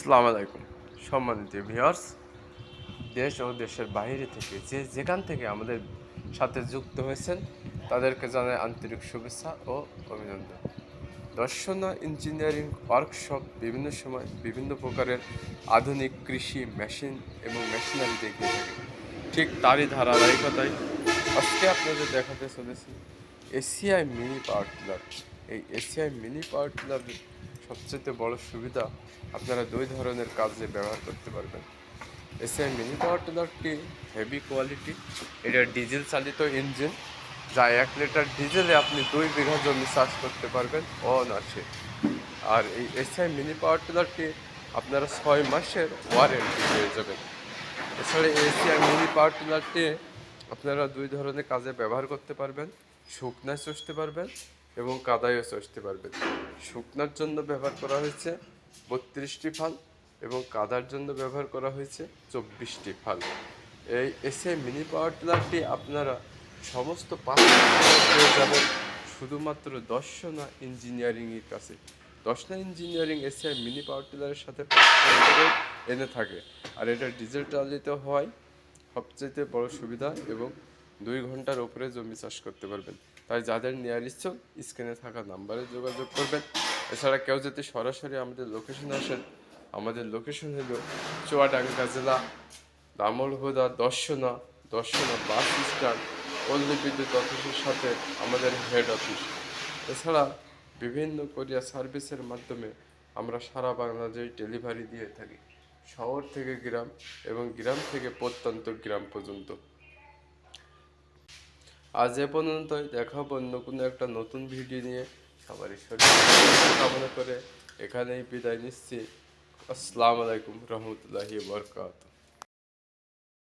আসসালামু আলাইকুম। সম্মানিত ভিউয়ার্স, দেশ ও দেশের বাইরে থেকে যে যেখান থেকে আমাদের সাথে যুক্ত হয়েছেন, তাদেরকে জানাই আন্তরিক শুভেচ্ছা ও অভিনন্দন। দর্শনা, ইঞ্জিনিয়ারিং, ওয়ার্কশপ বিভিন্ন সময় বিভিন্ন প্রকারের আধুনিক কৃষি মেশিন এবং মেশিনারি দেখিয়ে থাকে। ঠিক তারই ধারাবাহিকতায় আজকে আপনাদের দেখাতে চলেছি এসিআই মিনি পাওয়ার টিলার। এই এসিআই মিনি পাওয়ার টিলারের সবচেয়ে বড় সুবিধা আপনারা দুই ধরনের কাজে ব্যবহার করতে পারবেন। এসিআই মিনি পাওয়ার টিলারটি হেভি কোয়ালিটি এটা ডিজেল চালিত ইঞ্জিন যা এক লিটার ডিজেলে আপনি দুই বিঘা জমি চাষ করতে পারবেন অনার্সে আর এই এসআই মিনি পাওয়ার টিলারটি আপনারা ছয় মাসের ওয়ারেন্টি পেয়ে যাবেন। এছাড়া এসিআই মিনি পাওয়ার টিলারটি আপনারা দুই ধরনের কাজে ব্যবহার করতে পারবেন, শুকনায় চষতে পারবেন এবং কাদায়ও চষতে পারবেন শুকনার জন্য ব্যবহার করা হয়েছে বত্রিশটি ফাল এবং কাদার জন্য ব্যবহার করা হয়েছে চব্বিশটি ফাল। এই এসে মিনি পাওয়ার টিলারটি আপনারা সমস্ত পাঁচ পেয়ে যাবেন। শুধুমাত্র দর্শনা ইঞ্জিনিয়ারিংয়ের কাছে। দর্শনা ইঞ্জিনিয়ারিং এসে মিনি পাওয়ার টিলারের সাথে এনে থাকে। আর এটা ডিজেল চালিত হওয়ায় সবচেয়ে বড় সুবিধা এবং দুই ঘণ্টার ওপরে জমি চাষ করতে পারবেন। তাই যাদের নেওয়ার ইচ্ছুক স্ক্রিনে থাকা নাম্বারে যোগাযোগ করবেন। এছাড়া কেউ যদি সরাসরি আমাদের লোকেশনে আসেন, আমাদের লোকেশন হলো চুয়াডাঙ্গা জেলা দামলহুদা দর্শনা দর্শনা বাস স্ট্যান্ড, পল্লী বিদ্যুৎ অফিসের সাথে আমাদের হেড অফিস এছাড়া বিভিন্ন কোরিয়া সার্ভিসের মাধ্যমে আমরা সারা বাংলাদেশ ডেলিভারি দিয়ে থাকি। শহর থেকে গ্রাম এবং গ্রাম থেকে প্রত্যন্ত গ্রাম পর্যন্ত। আজ এ পর্যন্তই দেখাবো অন্য কোনো একটা নতুন ভিডিও নিয়ে। সবারই শরীর কামনা করে এখানেই বিদায় নিচ্ছি। আসসালামু আলাইকুম রহমতুল্লাহি বরকাত